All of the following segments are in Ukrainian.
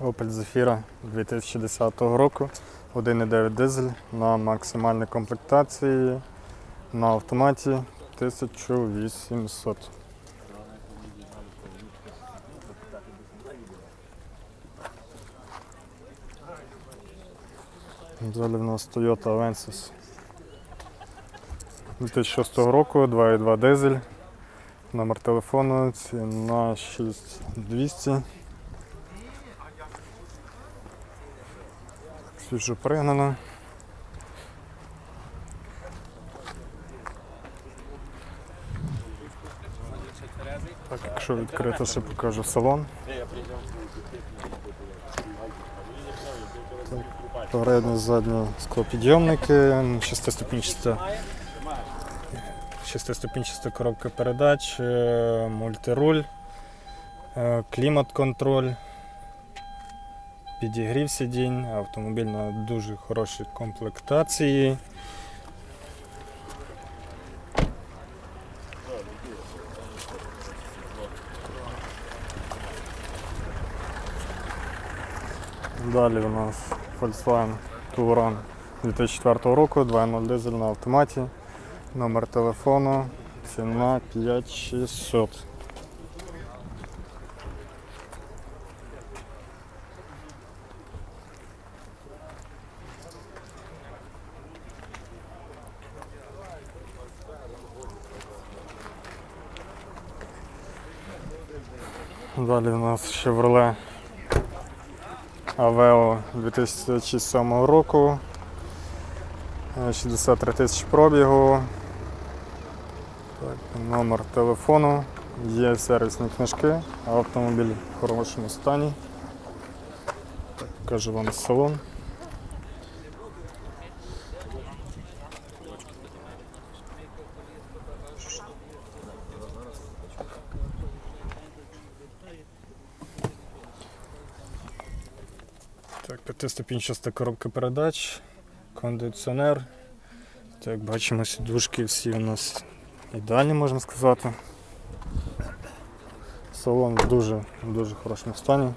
Opel Zafira 2010 року, 1,9 дизель на максимальній комплектації на автоматі 1800. Далі в нас Toyota Avensis 2006 року, 2,2 дизель. Номер телефону, ціна 6200. Свіжо пригнано. Так, якщо відкрито, ще покажу салон. Передні, задні склопідйомники, шестиступінчаста шестиступінчаста коробка передач, е, мультируль, е, клімат-контроль, підігрів сидінь, автомобіль на дуже хорошій комплектації. Далі у нас Volkswagen Touran 2004 року, 2.0 дизель на автоматі. Номер телефону, ціна 5600. Далі у нас Chevrolet Aveo 2007 року. Е, 63 тисячі пробігу. Так, номер телефону. Є сервісні книжки, автомобіль в хорошому стані. Покажу вам салон. Так, п'ятиступінчаста коробка передач, кондиціонер. Так, бачимо, сідушки всі у нас ідеальні, можна сказати. Салон в дуже, дуже хорошому стані.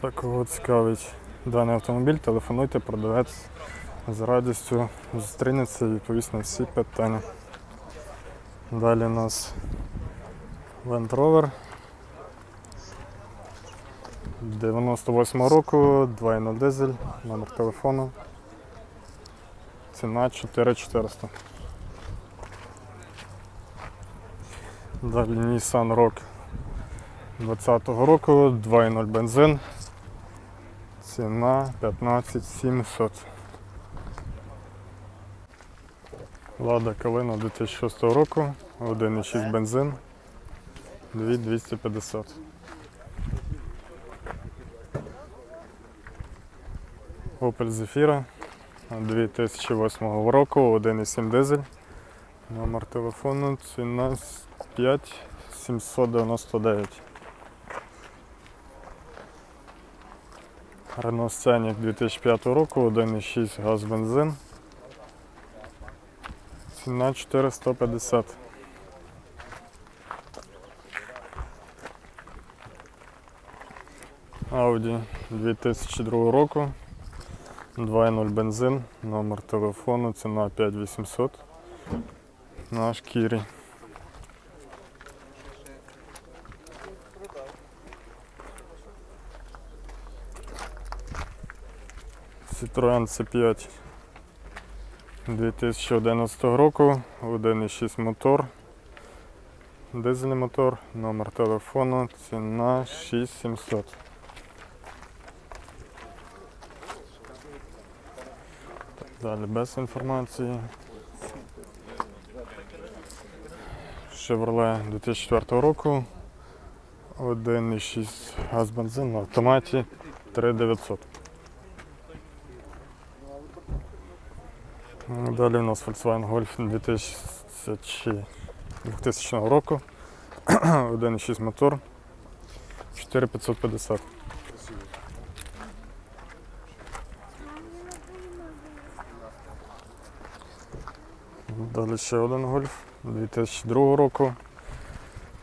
Так, кого цікавить даний автомобіль, телефонуйте, продавець з радістю зустрінеться і відповість на всі питання. Далі у нас Land Rover 98 року, 2.0 дизель, номер телефону. Ціна 4400. Далі Nissan Rock 20-го року, 2.0 бензин. Ціна 15700. Лада Калина 2006 року, 1,6 бензин, 2250. Opel Zafira 2008 року, 1,7 дизель. Номер телефону ціна 5799. Renault Scenic 2005 року, 1,6 газ бензин. Ціна 4150. Audi 2002 року. 2.0 бензин, номер телефону, ціна 5800 на шкірі. Citroen C5 2011 року, 1,6 мотор, дизельний мотор, номер телефону, ціна 6700. Далі без інформації. Chevrolet 2004 року, 1,6 газ бензин на автоматі 3900. Далі у нас Volkswagen Golf 2000, 2000 року. 1,6 мотор 4550. Далі ще один гольф 2002 року.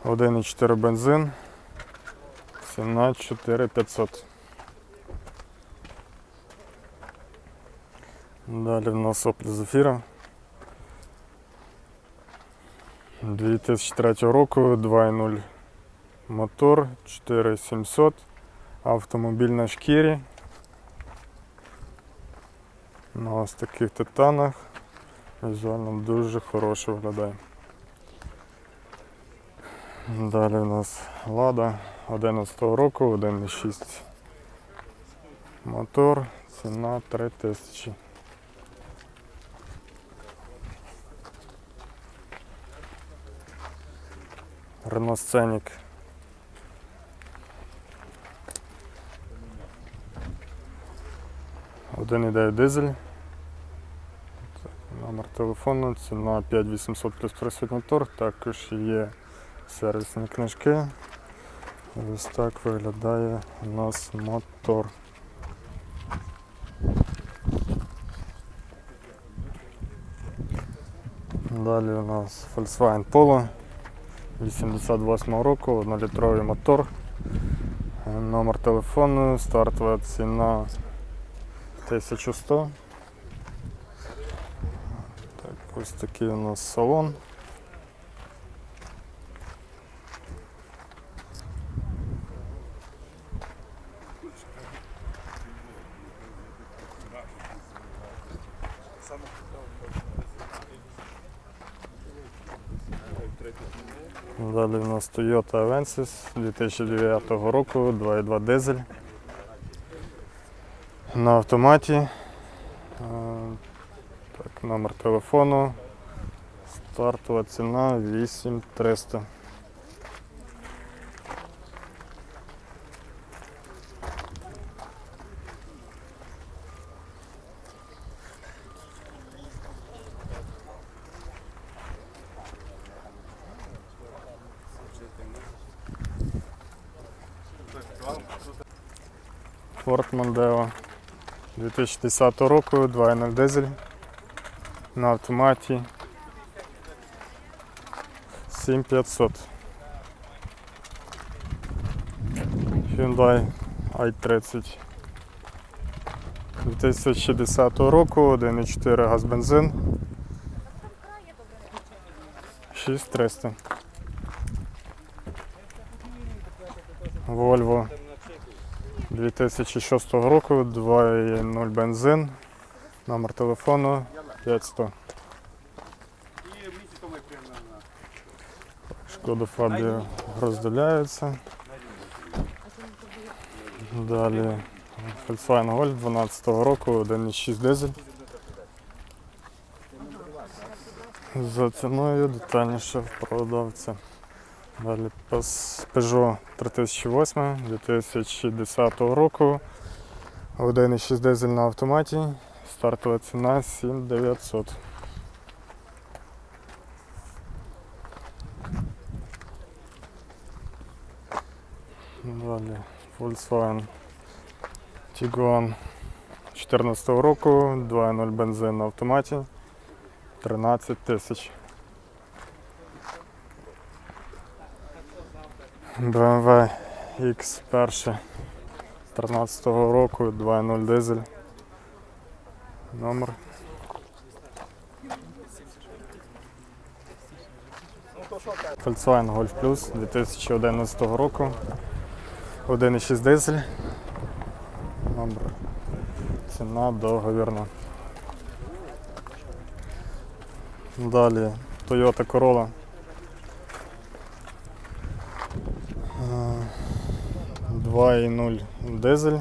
1,4 бензин. Ціна 4500. Далі в нас Opel Zafira. 2003 року 2.0 мотор 4700. Автомобіль на шкірі. На ось таких титанах. Візуально дуже хороше виглядає. Далі у нас Лада 11 року, 1.6 мотор, ціна 3000. Renault. Один іде дизель. Номер телефону, ціна 5800 плюс присутній торг, також є сервісні книжки. Ось так виглядає у нас мотор. Далі у нас Volkswagen Polo 88 року, 1-літровий мотор. Е, Номер телефону, стартова ціна 1100. Так, ось такий у нас салон. Далі у нас Toyota Avensis 2009 року, 2.2 дизель. На автоматі. Е, Так, номер телефону. Стартова ціна 8300. Ford Mondeo 2010 року, 2.0 дизель на автоматі 7500. Hyundai i30 2010 року, 1.4 газ бензин 6300. Volvo 2006 року, 2.0 бензин, номер телефону 500. Шкода Фабія розділяється. Далі Volkswagen Golf 12 року, 1.6 дизель. За ціною детальніше продавця. Далі Peugeot 3008 2010 року. 1.6 дизель на автоматі. Стартова ціна 7900. Далі Volkswagen Tiguan 2014 року, 2.0 бензин на автоматі. 13 тисяч. BMW X1 13 року, 2.0 дизель. Номер. Volkswagen Golf Plus 2011 року. 1.6 дизель. Номер. Ціна договірна. Далі Toyota Corolla. 2.0 дизель.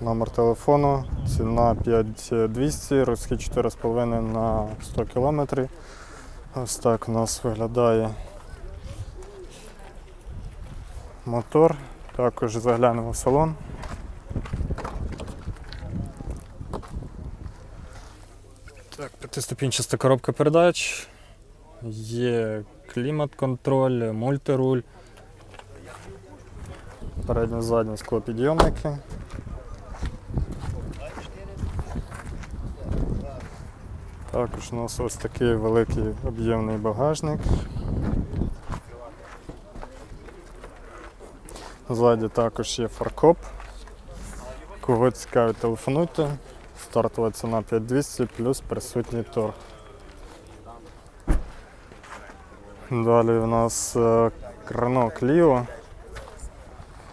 Номер телефону, ціна 5200, розхід 4,5 на 100 км. Ось так у нас виглядає мотор. Також заглянемо в салон. Так, п'ятиступінчаста коробка передач. Є клімат-контроль, мультируль передні задні склопідйомники. Також у нас ось такий великий об'ємний багажник. Ззаді також є фаркоп. Кого цікавить телефонуйте. Стартова ціна 5200 плюс присутній торг. Далі у нас е, кранок ліво.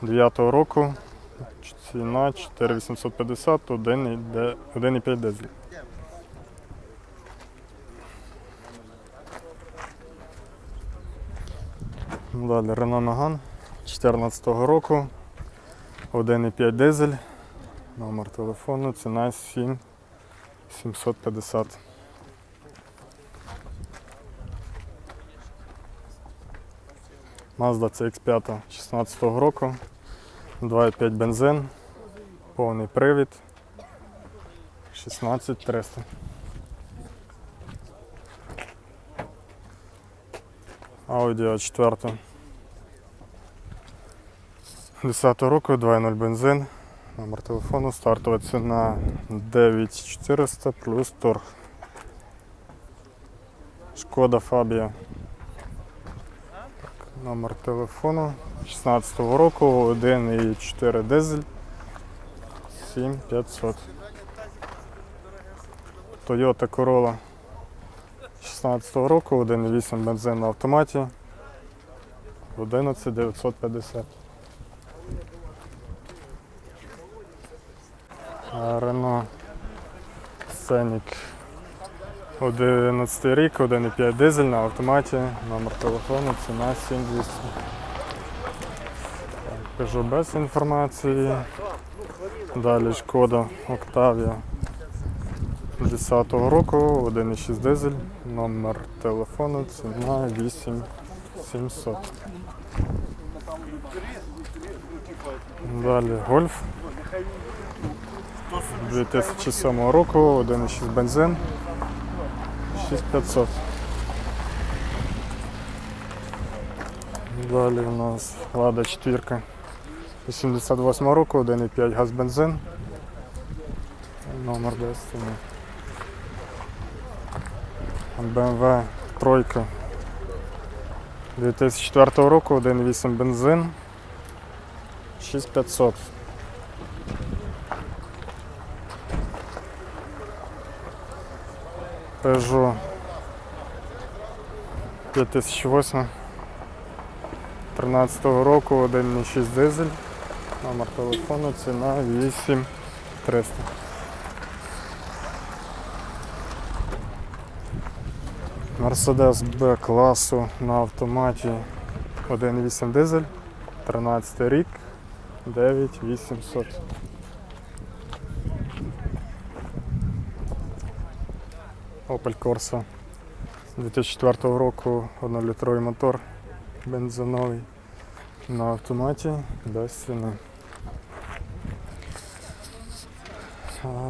9-го року. Ціна 4850, 1,5 дизель. Далі Рено Наган 2014 року. 1,5 дизель. Номер телефону, ціна 7,750. Mazda CX5 16 року. 2,5 бензин. Повний привід. 16300. Audi A4 10 року, 2.0 бензин. Номер телефону, стартова ціна 9400 плюс торг. Шкода Фабія. Номер телефону 16 року, 1,4 дизель 7500. Toyota Corolla 16 року, 1,8 бензин на автоматі 11950. Рено Сценік 11 рік, 1,5 дизель на автоматі, номер телефону, ціна 7200. Так, Peugeot без інформації. Далі шкода Octavia 10 року, 1,6 дизель, номер телефону, ціна 8700. Далі гольф 2007 року, 1,6 бензин, 6500. Далі у нас Лада 4 88 року, 1,5 газ бензин. Номер десь. BMW тройка 2004 року, 1,8 бензин, 6500. Peugeot 5008 13 року 1,6 дизель. Номер телефону, ціна 8300. Mercedes B класу на автоматі 1,8 дизель, 13 рік, 9800. Opel Corsa 2004 року 1-літровий мотор бензиновий на автоматі без ціни.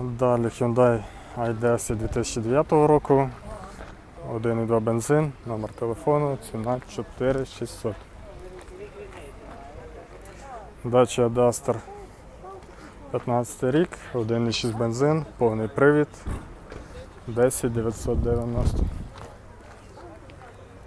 Далі Hyundai i10 2009 року 1,2 бензин, номер телефону, ціна 4600. Dacia Duster 15 рік, 1,6 бензин, повний привід, 10 990.